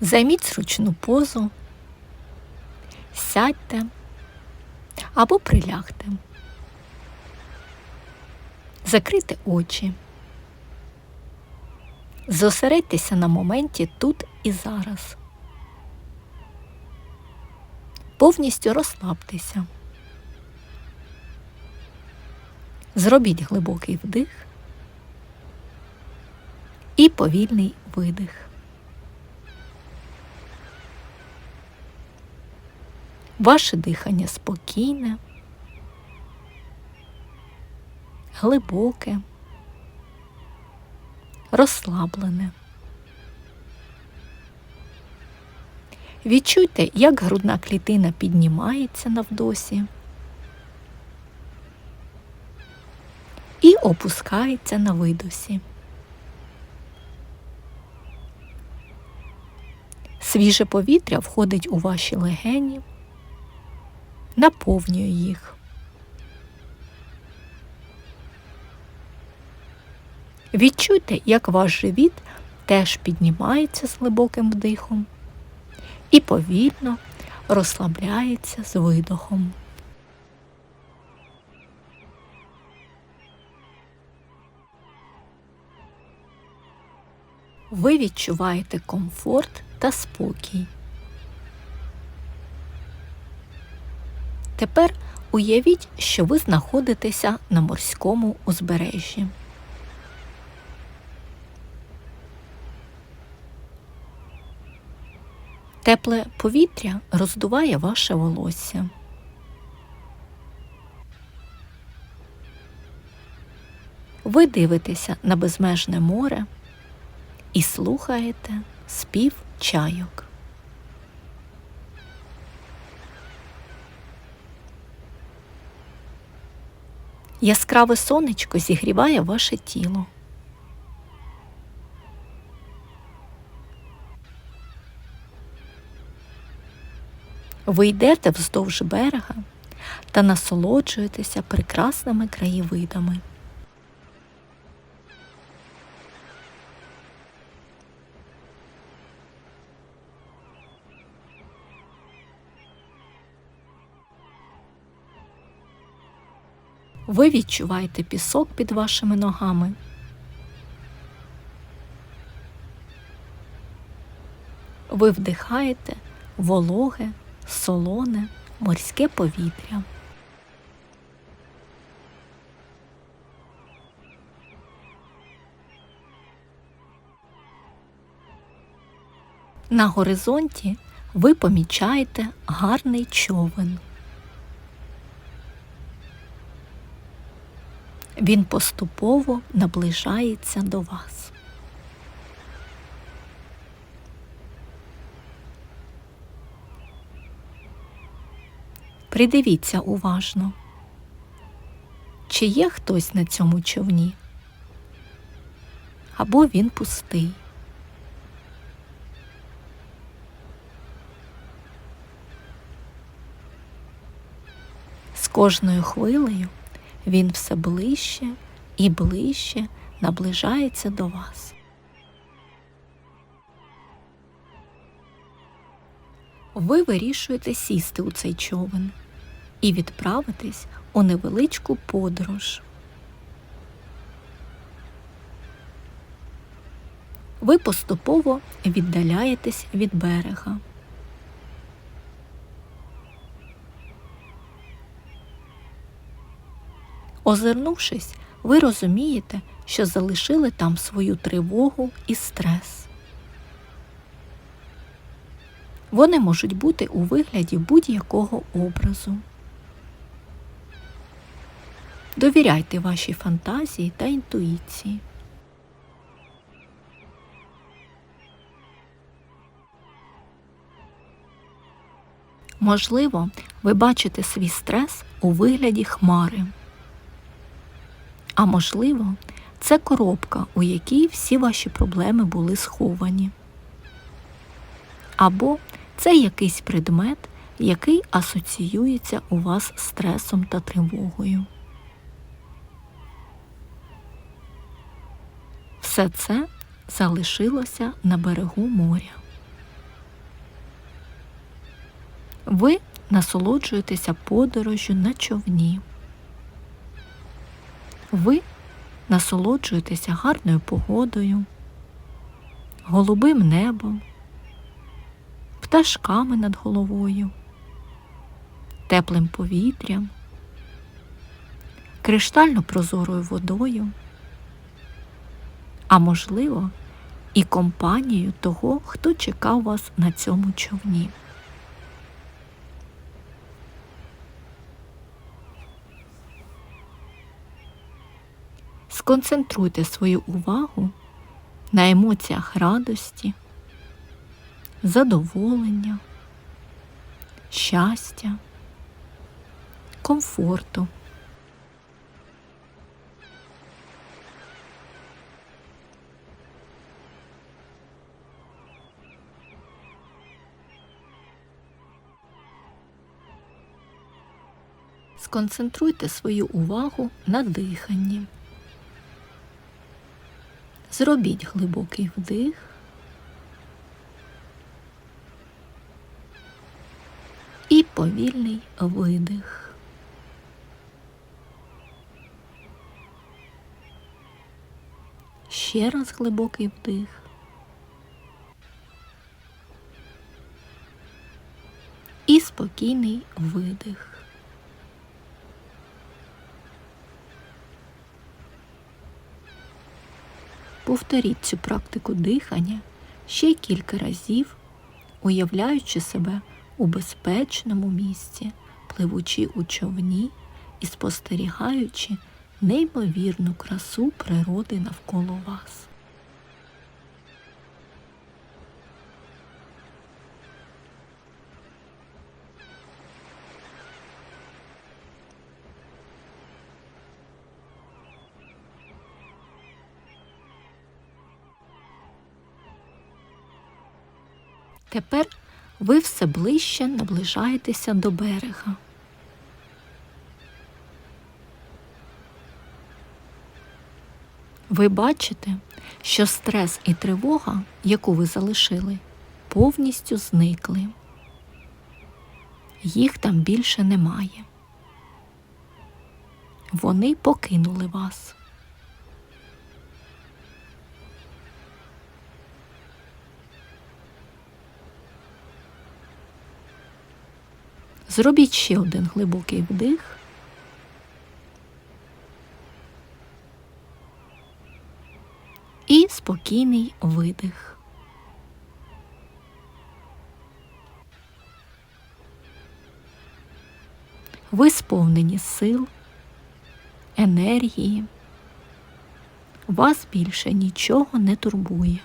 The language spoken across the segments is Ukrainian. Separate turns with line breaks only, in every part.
Займіть зручну позу, сядьте або прилягте. Закрийте очі. Зосередьтеся на моменті тут і зараз. Повністю розслабтеся. Зробіть глибокий вдих і повільний видих. Ваше дихання спокійне, глибоке, розслаблене. Відчуйте, як грудна клітина піднімається на вдосі і опускається на видосі. Свіже повітря входить у ваші легені, наповнює їх. Відчуйте, як ваш живіт теж піднімається з глибоким вдихом і повільно розслабляється з видохом. Ви відчуваєте комфорт та спокій. Тепер уявіть, що ви знаходитеся на морському узбережжі. Тепле повітря роздуває ваше волосся. Ви дивитеся на безмежне море і слухаєте спів чайок. Яскраве сонечко зігріває ваше тіло. Ви йдете вздовж берега та насолоджуєтеся прекрасними краєвидами. Ви відчуваєте пісок під вашими ногами. Ви вдихаєте вологе, солоне, морське повітря. На горизонті ви помічаєте гарний човен. Він поступово наближається до вас. Придивіться уважно, чи є хтось на цьому човні, або він пустий. З кожною хвилею він все ближче і ближче наближається до вас. Ви вирішуєте сісти у цей човен і відправитись у невеличку подорож. Ви поступово віддаляєтесь від берега. Озирнувшись, ви розумієте, що залишили там свою тривогу і стрес. Вони можуть бути у вигляді будь-якого образу. Довіряйте вашій фантазії та інтуїції. Можливо, ви бачите свій стрес у вигляді хмари. А можливо, це коробка, у якій всі ваші проблеми були сховані. Або це якийсь предмет, який асоціюється у вас стресом та тривогою. Все це залишилося на берегу моря. Ви насолоджуєтеся подорожжю на човні. Ви насолоджуєтеся гарною погодою, голубим небом, пташками над головою, теплим повітрям, криштально прозорою водою, а можливо, і компанією того, хто чекав вас на цьому човні. Сконцентруйте свою увагу на емоціях радості, задоволення, щастя, комфорту. Сконцентруйте свою увагу на диханні. Зробіть глибокий вдих. І повільний видих. Ще раз глибокий вдих. І спокійний видих. Повторіть цю практику дихання ще кілька разів, уявляючи себе у безпечному місці, пливучи у човні і спостерігаючи неймовірну красу природи навколо вас. Тепер ви все ближче наближаєтеся до берега. Ви бачите, що стрес і тривога, яку ви залишили, повністю зникли. Їх там більше немає. Вони покинули вас. Зробіть ще один глибокий вдих. І спокійний видих. Ви сповнені сил, енергії. Вас більше нічого не турбує.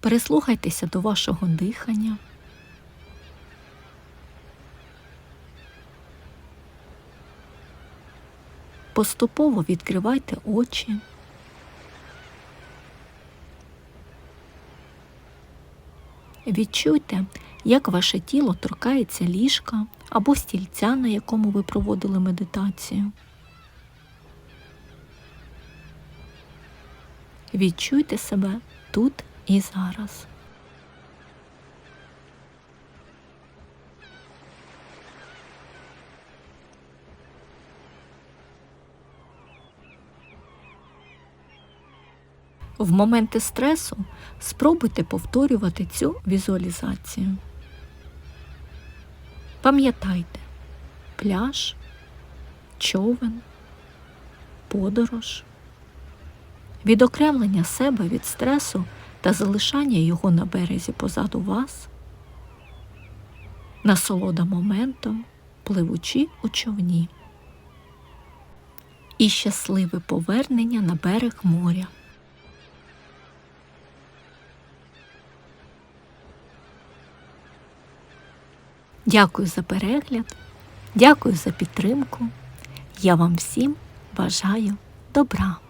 Прислухайтеся до вашого дихання. Поступово відкривайте очі. Відчуйте, як ваше тіло торкається ліжка або стільця, на якому ви проводили медитацію. Відчуйте себе тут і зараз. В моменти стресу спробуйте повторювати цю візуалізацію. Пам'ятайте пляж, човен, подорож, відокремлення себе від стресу та залишання його на березі позаду вас, насолода моментом, пливучи у човні, і щасливе повернення на берег моря. Дякую за перегляд, дякую за підтримку. Я вам всім бажаю добра.